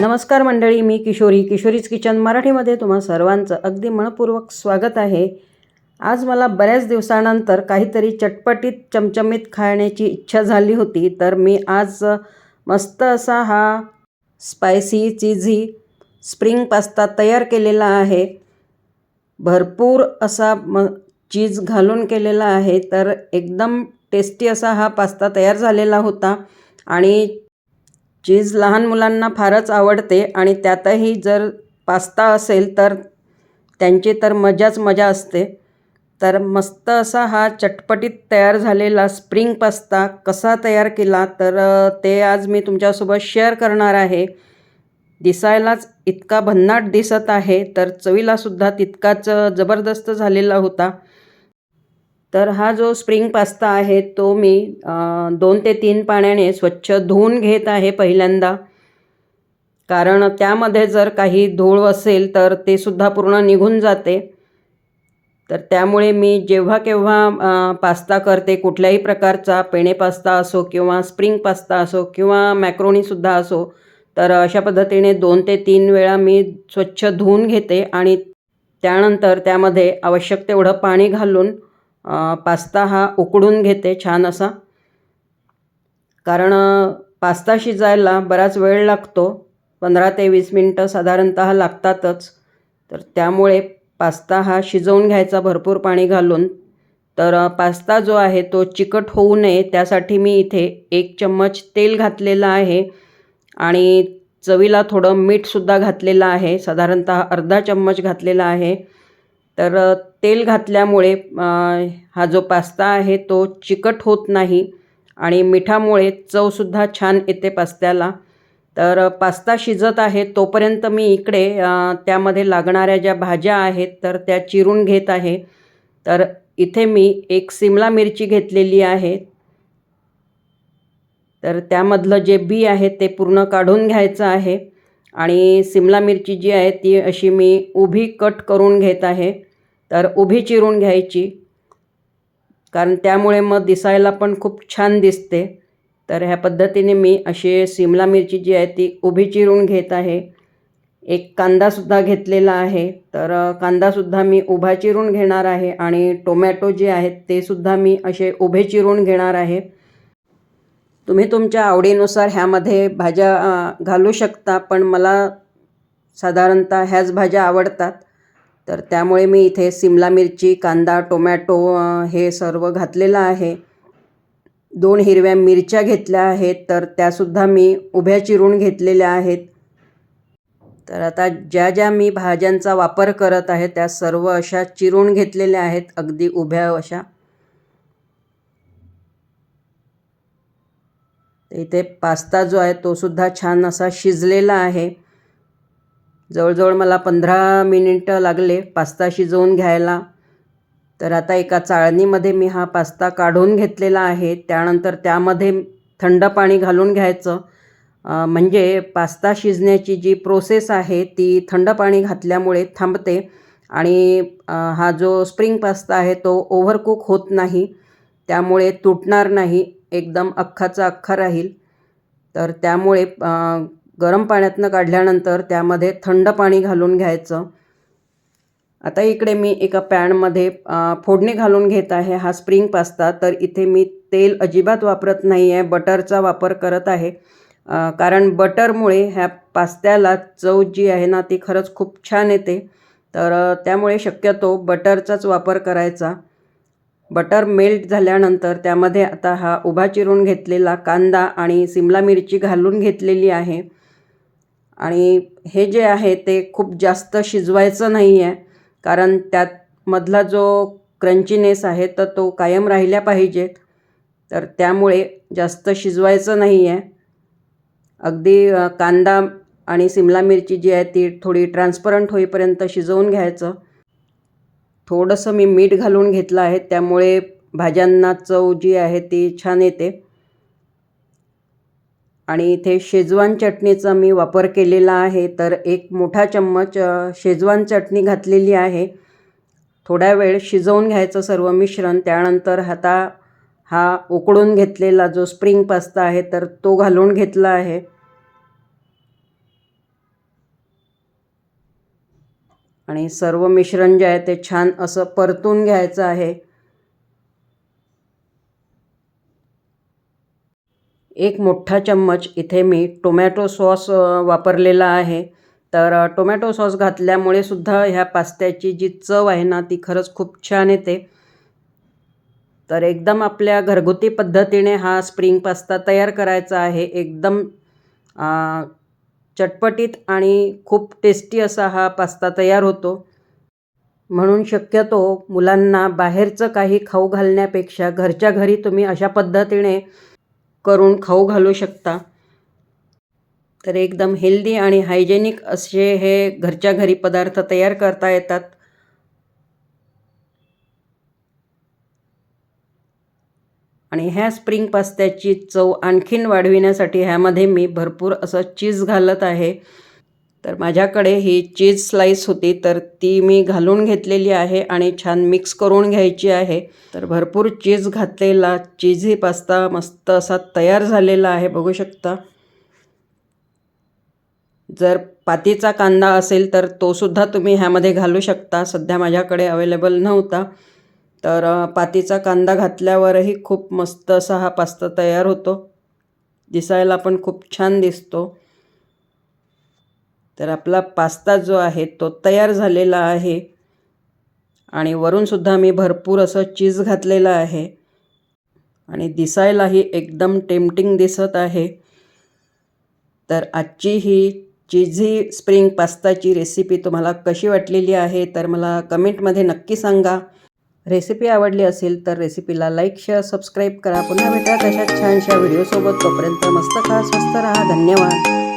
नमस्कार मंडळी मी किशोरी. किशोरीज किचन मराठीमध्ये तुम्हा सर्वांचं अगदी मनपूर्वक स्वागत आहे. आज मला बऱ्याच दिवसानंतर काहीतरी चटपटीत चमचमीत खाण्याची इच्छा झाली होती तर मी आज मस्त असा हा स्पायसी चीझी स्प्रिंग पास्ता तयार केलेला आहे. भरपूर असा म चीज घालून केलेला आहे तर एकदम टेस्टी असा हा पास्ता तयार झालेला होता. आणि चीज लहान मुलांना फारच आवडते आणि त्यातही जर पास्ता असेल तर त्यांची तर मजाच मजा असते. तर मस्त असा हा चटपटीत तयार झालेला स्प्रिंग पास्ता कसा तयार केला तर ते आज मी तुमच्यासोबत शेअर करणार आहे. दिसायलाच इतका भन्नाट दिसत आहे तर चवीलासुद्धा तितकाच जबरदस्त झालेला होता. तर हा जो स्प्रिंग पास्ता आहे तो मी दोन ते तीन पाण्याने स्वच्छ धुवून घेत आहे पहिल्यांदा. कारण त्यामध्ये जर काही धूळ असेल तर ते सुद्धा पूर्ण निघून जाते. तर त्यामुळे मी जेव्हा केव्हा पास्ता करते कुठल्याही प्रकारचा पेणे पास्ता असो किंवा स्प्रिंग पास्ता असो किंवा मॅक्रोनीसुद्धा असो तर अशा पद्धतीने दोन ते तीन वेळा मी स्वच्छ धुवून घेते आणि त्यानंतर त्यामध्ये आवश्यक तेवढं पाणी घालून पास्ता हा उकडून घेते छान असा. कारण पास्ता शिजायला बराच वेळ लागतो. पंधरा ते वीस मिनटं साधारणत लागतातच. तर त्यामुळे पास्ता हा शिजवून घ्यायचा भरपूर पाणी घालून. तर पास्ता जो आहे तो चिकट होऊ नये. त्यासाठी मी इथे एक चम्मच तेल घातलेलं आहे. आणि चवीला थोडं मीठसुद्धा घातलेलं आहे. साधारणत अर्धा चम्मच घातलेला आहे. तर तेल घातल्यामुळे हा जो पास्ता आहे तो चिकट होत नाही आणि मिठामुळे चवसुद्धा छान येते पास्त्याला. तर पास्ता शिजत आहे तोपर्यंत मी इकडे त्यामध्ये लागणाऱ्या ज्या भाज्या आहेत तर त्या चिरून घेत आहे. तर इथे मी एक सिमला मिरची घेतलेली आहे. तर त्यामधलं जे बी आहे ते पूर्ण काढून घ्यायचं आहे आणि सिमला मिरची जी आहे ती अशी मी उभी कट करून घेत आहे. तर उभी चिरून घ्यायची. कारण त्यामुळे मग दिसायला पण खूप छान दिसते. तर ह्या पद्धतीने मी अशी सिमला मिरची जी आहे ती उभी चिरून घेत आहे. एक कांदासुद्धा घेतलेला आहे. तर कांदासुद्धा मी उभा चिरून घेणार आहे आणि टोमॅटो जे आहेत ते सुद्धा मी असे उभे चिरून घेणार आहे. तुम्ही तुमच्या आवडीनुसार ह्यामध्ये भाज्या घालू शकता पण मला साधारणतः ह्याच भाज्या आवडतात. तर त्यामुळे मी इथे सिमला मिरची कांदा टोमॅटो हे सर्व घातलेलं आहे. दोन हिरव्या मिरच्या घेतल्या आहेत तर त्यासुद्धा मी उभ्या चिरून घेतलेल्या आहेत. तर आता ज्या ज्या मी भाज्यांचा वापर करत आहे त्या सर्व अशा चिरून घेतलेल्या आहेत अगदी उभ्या अशा. इथे पास्ता जो आहे तो सुद्धा छान असा शिजलेला आहे. जवळजवळ मला पंधरा मिनिटं लागले पास्ता शिजवून घ्यायला. तर आता एका चाळणीमध्ये मी हा पास्ता काढून घेतलेला आहे. त्यानंतर त्यामध्ये थंड पाणी घालून घ्यायचं. म्हणजे पास्ता शिजण्याची जी प्रोसेस आहे ती थंड पाणी घातल्यामुळे थांबते आणि हा जो स्प्रिंग पास्ता आहे तो ओव्हरकुक होत नाही. त्यामुळे तुटणार नाही. एकदम अख्खाचा अख्खा राहील. तर त्यामुळे गरम पाण्यातनं काढल्यानंतर त्यामध्ये थंड पाणी घालून घ्यायचं. आता इकडे मी एका पॅनमध्ये फोडणी घालून घेत आहे. हा स्प्रिंग पास्ता. तर इथे मी तेल अजिबात वापरत नाही आहे बटरचा वापर करत आहे. कारण बटरमुळे ह्या पास्त्याला चव जी आहे ना ती खरंच खूप छान येते. तर त्यामुळे शक्यतो बटरचाच वापर करायचा. बटर मेल्ट झाल्यानंतर त्यामध्ये आता हा उभा चिरून घेतलेला कांदा आणि सिमला मिरची घालून घेतलेली आहे. आणि हे जे आहे ते खूप जास्त शिजवायचं नाही आहे कारण त्यात मधला जो क्रंचीनेस आहे तर तो कायम राहिल्या पाहिजेत तर त्यामुळे जास्त शिजवायचं नाही आहे अगदी कांदा आणि सिमला मिरची जी आहे ती थोडी ट्रान्सपरंट होईपर्यंत शिजवून घ्यायचं. थोडंसं मी मीठ घालून घेतलं आहे त्यामुळे भाज्यांना चव जी आहे ती छान येते. आणि इथे शेजवान चटणीचा मी वापर केलेला आहे. तर एक मोठा चम्मच शेजवान चटणी घातलेली आहे. थोड्या वेळ शिजवून घ्यायचं सर्व मिश्रण. त्यानंतर हाता हा उकडून घेतलेला जो स्प्रिंग पास्ता आहे तर तो घालून घेतला आहे. आणि सर्व मिश्रण जे आहे ते छान असं परतून घ्यायचं आहे. एक मोठा चम्मच इथे मी टोमॅटो सॉस वापरलेला आहे. तर टोमॅटो सॉस घातल्यामुळे सुद्धा ह्या पास्त्याची जी चव आहे ना ती खरंच खूप छान येते. तर एकदम आपल्या घरगुती पद्धतीने हा स्प्रिंग पास्ता तयार करायचा आहे. एकदम चटपटीत आणि खूप टेस्टी असा हा पास्ता तयार होतो. म्हणून शक्यतो मुलांना बाहेरचं काही खाऊ घालण्यापेक्षा घरच्या घरी तुम्ही अशा पद्धतीने करून खाऊ घालू शकता. तर एकदम हेल्दी आणि हायजेनिक असे हे घरच्या घरी पदार्थ तयार करता येतात. आणि ह्या स्प्रिंग पास्त्याची चव आणखीन वाढविण्यासाठी ह्यामध्ये मी भरपूर असं चीज घालत आहे. तर माझ्याकडे ही चीज स्लाईस होती तर ती मी घालून घेतलेली आहे आणि छान मिक्स करून घ्यायची आहे. तर भरपूर चीज घातलेला चीजही पास्ता मस्त असा तयार झालेला आहे बघू शकता. जर पातीचा कांदा असेल तर तोसुद्धा तुम्ही ह्यामध्ये घालू शकता. सध्या माझ्याकडे अवेलेबल नव्हता. तर पातीचा कांदा घातल्यावरही खूप मस्त असा हा पास्ता तयार होतो. दिसायला पण खूप छान दिसतो. तर आपला पास्ता जो आहे तो तयार झालेला आहे. आणि वरूनसुद्धा मी भरपूर असं चीज घातलेलं आहे. आणि दिसायलाही एकदम टेम्पटिंग दिसत आहे. तर आजची ही चीझी स्प्रिंग पास्ताची रेसिपी तुम्हाला कशी वाटलेली आहे तर मला कमेंटमध्ये नक्की सांगा. रेसिपी आवडली असेल तर रेसिपीला लाईक शेअर सबस्क्राईब करा. पुन्हा भेटा तशाच छानशा व्हिडिओसोबत. तोपर्यंत मस्त खा स्वस्त राहा. धन्यवाद.